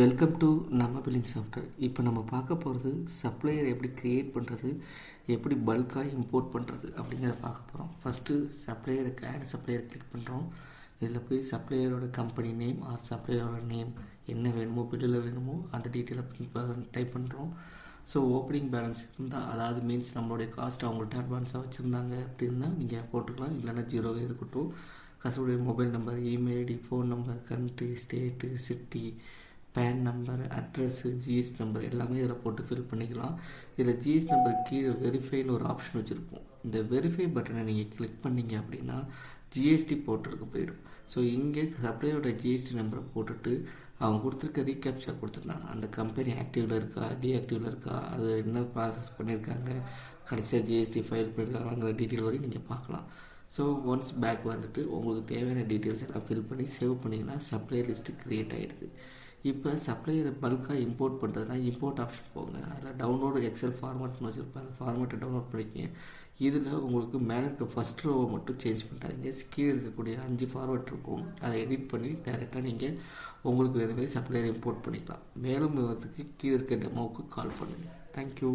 Welcome to நம்ம billing software இப்போ நம்ம பார்க்க போகிறது சப்ளையர் எப்படி க்ரியேட் பண்ணுறது எப்படி பல்காக இம்போர்ட் பண்ணுறது அப்படிங்கிறத பார்க்க போகிறோம் ஃபஸ்ட்டு சப்ளையருக்கு ஆட் சப்ளையர் கிளிக் பண்ணுறோம் இதில் போய் சப்ளையரோட கம்பெனி நேம் ஆர் சப்ளையரோட நேம் என்ன வேணுமோ பில்லில் வேணுமோ அந்த டீட்டெயிலை டைப் பண்ணுறோம் ஸோ ஓப்பனிங் பேலன்ஸ் இருந்தால் அதாவது மீன்ஸ் நம்மளுடைய காஸ்ட் அவங்கள்ட்ட அட்வான்ஸாக வச்சுருந்தாங்க அப்படின்னா நீங்கள் போட்டுக்கலாம். இல்லைன்னா ஜீரோவே இருக்கட்டும். கஸ்டமருடைய mobile number email ID phone number country state city PAN number address GST number எல்லாமே இதில் போட்டு ஃபில் பண்ணிக்கலாம். இதில் ஜிஎஸ்டி நம்பர் கீழே வெரிஃபைன்னு ஒரு ஆப்ஷன் வச்சுருப்போம் இந்த வெரிஃபை பட்டனை நீங்கள் கிளிக் பண்ணீங்க அப்படின்னா ஜிஎஸ்டி போர்ட்டலுக்கு போயிடும். ஸோ இங்கே சப்ளையரோட ஜிஎஸ்டி நம்பரை போட்டுட்டு அவங்க கொடுத்துருக்க ரீகேப்சா கொடுத்துருந்தாங்க. அந்த கம்பெனி ஆக்டிவில் இருக்கா? டீஆக்டிவில் இருக்கா? அது என்ன ப்ராசஸ் பண்ணியிருக்காங்க கடைசியாக ஜிஎஸ்டி ஃபைல் பண்ணியிருக்காங்கிற டீட்டெயில் வரையும் நீங்கள் பார்க்கலாம். ஸோ ஒன்ஸ் பேக் வந்துட்டு உங்களுக்கு தேவையான டீட்டெயில்ஸ் எல்லாம் ஃபில் பண்ணி சேவ் பண்ணிங்கன்னா சப்ளையர் லிஸ்ட்டு க்ரியேட் ஆகிடுது இப்போ சப்ளையரை பல்காக இம்போர்ட் பண்ணுறதுனா இம்போர்ட் ஆப்ஷன் போங்க. அதில் டவுன்லோடு எக்ஸல் ஃபார்மேட்னு வச்சுருப்பேன். அந்த ஃபார்மேட்டை டவுன்லோட் பண்ணிக்கிங்க. இதில் உங்களுக்கு மேலே இருக்க ஃபஸ்ட் ரோவை மட்டும் சேஞ்ச் பண்ணாதீங்க கீழே இருக்கக்கூடிய அஞ்சு ஃபார்மேட் இருக்கும். அதை எடிட் பண்ணி டேரெக்டாக நீங்கள் உங்களுக்கு வேறு மாதிரி சப்ளையர் இம்போர்ட் பண்ணிக்கலாம். மேலும் விவரத்துக்கு கீழே இருக்க டெமோவுக்கு கால் பண்ணுங்கள் தேங்க்யூ